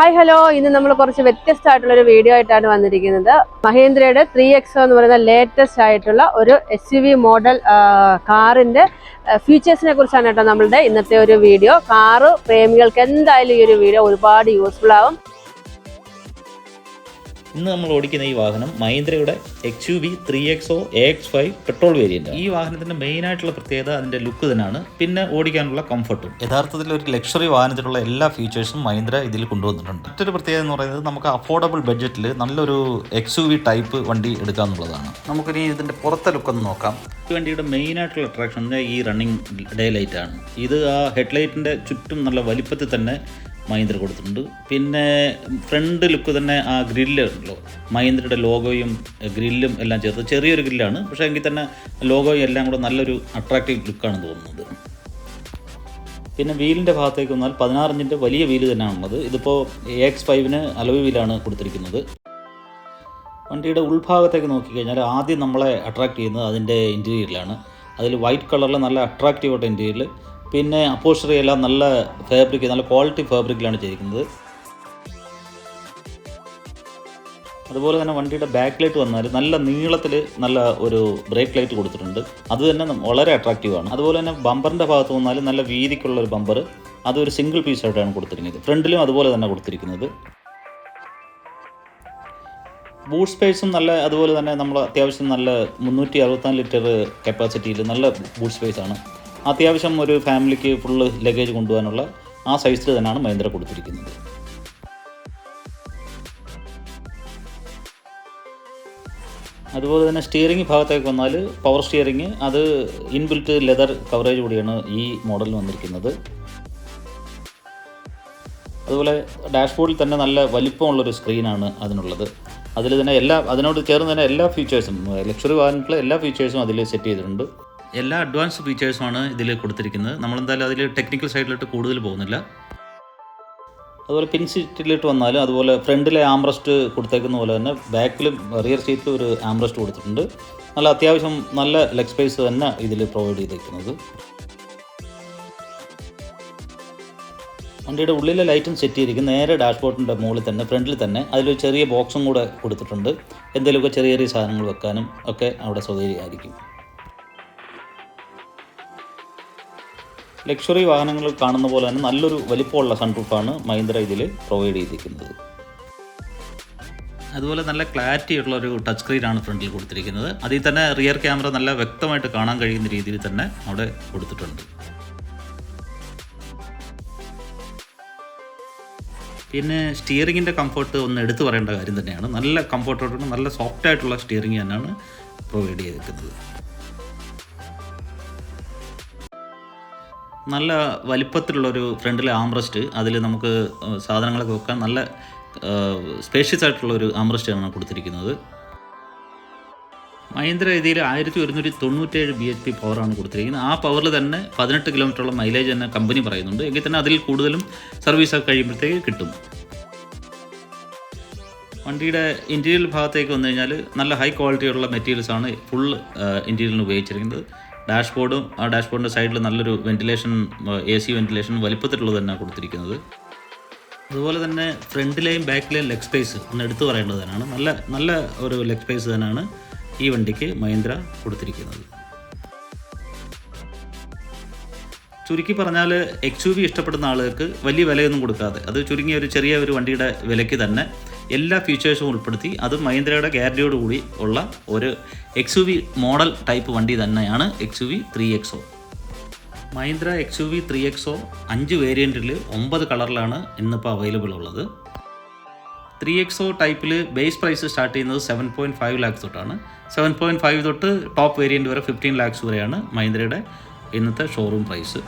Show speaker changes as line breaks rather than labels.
Hi hello. ഇന്ന് നമ്മൾ കുറച്ച് വ്യത്യസ്തമായിട്ടുള്ള ഒരു വീഡിയോ ആയിട്ടാണ് വന്നിരിക്കുന്നത്. മഹേന്ദ്രയുടെ ത്രീ എക്സോ എന്ന് പറയുന്ന ലേറ്റസ്റ്റ് ആയിട്ടുള്ള ഒരു എസ് യു വി മോഡൽ കാറിന്റെ ഫീച്ചേഴ്സിനെ കുറിച്ചാണ് കേട്ടോ നമ്മളുടെ ഇന്നത്തെ ഒരു വീഡിയോ കാറ് പ്രേമികൾക്ക് എന്തായാലും ഈ ഒരു വീഡിയോ ഒരുപാട് യൂസ്ഫുൾ ആവും.
ഇന്ന് നമ്മൾ ഓടിക്കുന്ന ഈ വാഹനം മഹീന്ദ്രയുടെ X U V three X O A X five petrol variant ഈ വാഹനത്തിന്റെ മെയിൻ ആയിട്ടുള്ള പ്രത്യേകത അതിന്റെ ലുക്ക് തന്നെയാണ്. പിന്നെ ഓടിക്കാനുള്ള കംഫർട്ടും യഥാർത്ഥത്തിൽ ഒരു ലക്ഷറി വാഹനത്തിലുള്ള എല്ലാ ഫീച്ചേഴ്സും മഹീന്ദ്ര ഇതിൽ കൊണ്ടുവന്നിട്ടുണ്ട്. മറ്റൊരു പ്രത്യേകത എന്ന് പറയുന്നത് നമുക്ക് അഫോർഡബിൾ ബഡ്ജറ്റിൽ നല്ലൊരു എക്സ് യു വി ടൈപ്പ് വണ്ടി എടുക്കാന്നുള്ളതാണ് നമുക്കിനി ഇതിന്റെ പുറത്തെ ലുക്ക് ഒന്ന് നോക്കാം. ഈ വണ്ടിയുടെ മെയിൻ ആയിട്ടുള്ള അട്രാക്ഷൻ ഈ റണ്ണിങ് ഡേ ലൈറ്റ് ആണ്. ഇത് ആ ഹെഡ്ലൈറ്റിന്റെ ചുറ്റും നല്ല വലിപ്പത്തിൽ തന്നെ മഹീന്ദ്ര കൊടുത്തിട്ടുണ്ട്. പിന്നെ ഫ്രണ്ട് ലുക്ക് തന്നെ ആ ഗ്രില്ല് ഉണ്ടല്ലോ. മഹീന്ദ്രയുടെ ലോഗോയും ഗ്രില്ലും എല്ലാം ചേർത്ത് ചെറിയൊരു ഗ്രില്ലാണ്. പക്ഷേ എങ്കിൽ തന്നെ ലോഗോയും എല്ലാം കൂടെ നല്ലൊരു അട്രാക്റ്റീവ് ലുക്കാണ് തോന്നുന്നത്. പിന്നെ വീലിന്റെ ഭാഗത്തേക്ക് വന്നാൽ പതിനാറിഞ്ചിന്റെ വലിയ വീൽ തന്നെയാണുള്ളത് ഇതിപ്പോൾ എ എക്സ് ഫൈവിന് അലവ് വീലാണ് കൊടുത്തിരിക്കുന്നത്. വണ്ടിയുടെ ഉൾഭാഗത്തേക്ക് നോക്കിക്കഴിഞ്ഞാൽ ആദ്യം നമ്മളെ അട്രാക്ട് ചെയ്യുന്നത് അതിന്റെ ഇന്റീരിയറിലാണ് അതിൽ വൈറ്റ് കളറിൽ നല്ല അട്രാക്റ്റീവ് ആയിട്ട് ഇന്റീരിയൽ പിന്നെ അപ്പോസ്റ്ററി എല്ലാം നല്ല ഫാബ്രിക് നല്ല ക്വാളിറ്റി ഫാബ്രിക്കിലാണ് ചെയ്തിരിക്കുന്നത്. അതുപോലെ തന്നെ വണ്ടിയുടെ ബാക്ക് ലൈറ്റ് വന്നാൽ നല്ല നീളത്തിൽ നല്ല ഒരു ബ്രേക്ക് ലൈറ്റ് കൊടുത്തിട്ടുണ്ട്. അത് തന്നെ വളരെ അട്രാക്റ്റീവ് ആണ്. അതുപോലെ തന്നെ ബമ്പറിന്റെ ഭാഗത്ത് വന്നാൽ നല്ല വീതിക്കുള്ള ഒരു ബമ്പർ അതൊരു സിംഗിൾ പീസായിട്ടാണ് കൊടുത്തിരിക്കുന്നത്. ഫ്രണ്ടിലും അതുപോലെ തന്നെ കൊടുത്തിരിക്കുന്നത്. ബൂട്ട് സ്പേസും നല്ല അതുപോലെ തന്നെ നമ്മൾ അത്യാവശ്യം നല്ല മുന്നൂറ്റി അറുപത്തിനാല് ലിറ്റർ കപ്പാസിറ്റിയിൽ നല്ല ബൂട്ട് സ്പേസ് ആണ്. അത്യാവശ്യം ഒരു ഫാമിലിക്ക് ഫുള്ള് ലഗേജ് കൊണ്ടുപോകാനുള്ള ആ സൈസിൽ തന്നെയാണ് മഹീന്ദ്ര കൊടുത്തിരിക്കുന്നത്. അതുപോലെ തന്നെ സ്റ്റിയറിംഗ് ഭാഗത്തേക്ക് വന്നാൽ പവർ സ്റ്റിയറിംഗ് അത് ഇൻബിൽറ്റ് ലെതർ കവറേജ് കൂടിയാണ് ഈ മോഡലിൽ വന്നിരിക്കുന്നത്. അതുപോലെ ഡാഷ്ബോർഡിൽ തന്നെ നല്ല വലിപ്പമുള്ളൊരു സ്ക്രീനാണ് അതിനുള്ളത്. അതിൽ തന്നെ എല്ലാ അതിനോട് ചേർന്ന് തന്നെ എല്ലാ ഫീച്ചേഴ്സും ലക്ഷറി വാഹനത്തിലെ എല്ലാ ഫീച്ചേഴ്സും അതിൽ സെറ്റ് ചെയ്തിട്ടുണ്ട്. എല്ലാ അഡ്വാൻസ് ഫീച്ചേഴ്സുമാണ് ഇതിൽ കൊടുത്തിരിക്കുന്നത്. നമ്മളെന്തായാലും അതിൽ ടെക്നിക്കൽ സൈഡിലോട്ട് കൂടുതൽ പോകുന്നില്ല. അതുപോലെ പിൻ സീറ്റിലിട്ട് വന്നാലും അതുപോലെ ഫ്രണ്ടിലെ ആംറസ്റ്റ് കൊടുത്തേക്കുന്ന പോലെ തന്നെ ബാക്കിലും റിയർ സീറ്റിലും ഒരു ആംറസ്റ്റ് കൊടുത്തിട്ടുണ്ട്. നല്ല അത്യാവശ്യം നല്ല ലെഗ് സ്പേസ് തന്നെ ഇതിൽ പ്രൊവൈഡ് ചെയ്തേക്കുന്നത് വണ്ടിയുടെ ഉള്ളിലെ ലൈറ്റും സെറ്റ് ചെയ്തിരിക്കും നേരെ ഡാഷ്ബോർഡിന്റെ മുകളിൽ തന്നെ ഫ്രണ്ടിൽ തന്നെ അതിലൊരു ചെറിയ ബോക്സും കൂടെ കൊടുത്തിട്ടുണ്ട്. എന്തെങ്കിലുമൊക്കെ ചെറിയ ചെറിയ സാധനങ്ങൾ വെക്കാനും ഒക്കെ അവിടെ സൗകര്യമായിരിക്കും ലക്ഷറി വാഹനങ്ങൾ കാണുന്ന പോലെ തന്നെ നല്ലൊരു വലിപ്പമുള്ള സൺറൂഫാണ് മഹീന്ദ്ര ഇതിൽ പ്രൊവൈഡ് ചെയ്തിരിക്കുന്നത്. അതുപോലെ നല്ല ക്ലാരിറ്റി ഉള്ള ഒരു ടച്ച് സ്ക്രീൻ ആണ് ഫ്രണ്ടിൽ കൊടുത്തിരിക്കുന്നത്. അതിൽ തന്നെ റിയർ ക്യാമറ നല്ല വ്യക്തമായിട്ട് കാണാൻ കഴിയുന്ന രീതിയിൽ തന്നെ അവിടെ കൊടുത്തിട്ടുണ്ട്. പിന്നെ സ്റ്റിയറിങ്ങിന്റെ കംഫർട്ട് ഒന്ന് എടുത്തു പറയേണ്ട കാര്യം തന്നെയാണ്. നല്ല കംഫർട്ടോട് നല്ല സോഫ്റ്റ് ആയിട്ടുള്ള സ്റ്റിയറിംഗ് തന്നെയാണ് പ്രൊവൈഡ് ചെയ്തിരിക്കുന്നത്. നല്ല വലിപ്പത്തിലുള്ളൊരു ഫ്രണ്ടിലെ ആംറസ്റ്റ്. അതിൽ നമുക്ക് സാധനങ്ങളൊക്കെ വെക്കാൻ നല്ല സ്പേഷ്യസ് ആയിട്ടുള്ളൊരു ആംറസ്റ്റാണ് കൊടുത്തിരിക്കുന്നത്. മഹീന്ദ്ര രീതിയിൽ ആയിരത്തി ഒരുന്നൂറ്റി തൊണ്ണൂറ്റേഴ് ബി എച്ച് പി പവറാണ് കൊടുത്തിരിക്കുന്നത്. ആ പവറിൽ തന്നെ പതിനെട്ട് കിലോമീറ്ററുള്ള മൈലേജ് തന്നെ കമ്പനി പറയുന്നുണ്ട്. എങ്കിൽ തന്നെ അതിൽ കൂടുതലും സർവീസ് കഴിയുമ്പോഴത്തേക്ക് കിട്ടും. വണ്ടിയുടെ ഇന്റീരിയൽ ഭാഗത്തേക്ക് വന്നു കഴിഞ്ഞാൽ നല്ല ഹൈ ക്വാളിറ്റിയുള്ള മെറ്റീരിയൽസാണ് ഫുൾ ഇന്റീരിയലിന് ഉപയോഗിച്ചിരിക്കുന്നത്. ഡാഷ്ബോർഡും ആ ഡാഷ്ബോർഡിന്റെ സൈഡിൽ നല്ലൊരു വെന്റിലേഷൻ എ സി വെന്റിലേഷൻ വലിപ്പത്തിലുള്ളത് തന്നെ കൊടുത്തിരിക്കുന്നത്. അതുപോലെ തന്നെ ഫ്രണ്ടിലെയും ബാക്കിലെയും ലെഗ് സ്പേസ് ഒന്ന് എടുത്തു പറയേണ്ടത് തന്നെയാണ്. നല്ല നല്ല ഒരു ലെഗ് സ്പേസ് തന്നെയാണ് ഈ വണ്ടിക്ക് മഹീന്ദ്ര കൊടുത്തിരിക്കുന്നത്. ചുരുക്കി പറഞ്ഞാൽ എക്സ് യു വി ഇഷ്ടപ്പെടുന്ന ആളുകൾക്ക് വലിയ വിലയൊന്നും കൊടുക്കാതെ അത് ചുരുങ്ങിയ ഒരു ചെറിയ ഒരു വണ്ടിയുടെ വിലയ്ക്ക് തന്നെ എല്ലാ ഫീച്ചേഴ്സും ഉൾപ്പെടുത്തി. അത് മഹീന്ദ്രയുടെ ഗ്യാരണ്ടിയോട് കൂടി ഉള്ള ഒരു X U V model type വണ്ടി തന്നെയാണ് X U V three X Mahindra X U V three X അഞ്ച് വേരിയന്റിൽ ഒമ്പത് കളറിലാണ് ഇന്നിപ്പോൾ അവൈലബിൾ ഉള്ളത്. ത്രീ എക്സ് ടൈപ്പിൽ ബേസ് പ്രൈസ് സ്റ്റാർട്ട് ചെയ്യുന്നത് സെവൻ പോയിന്റ് ഫൈവ് ലാക്സ് തൊട്ടാണ്. സെവൻ പോയിന്റ് ഫൈവ് തൊട്ട് ടോപ്പ് വേരിയന്റ് വരെ ഫിഫ്റ്റീൻ ലാക്സ് വരെയാണ് മഹീന്ദ്രയുടെ ഇന്നത്തെ ഷോറൂം പ്രൈസ്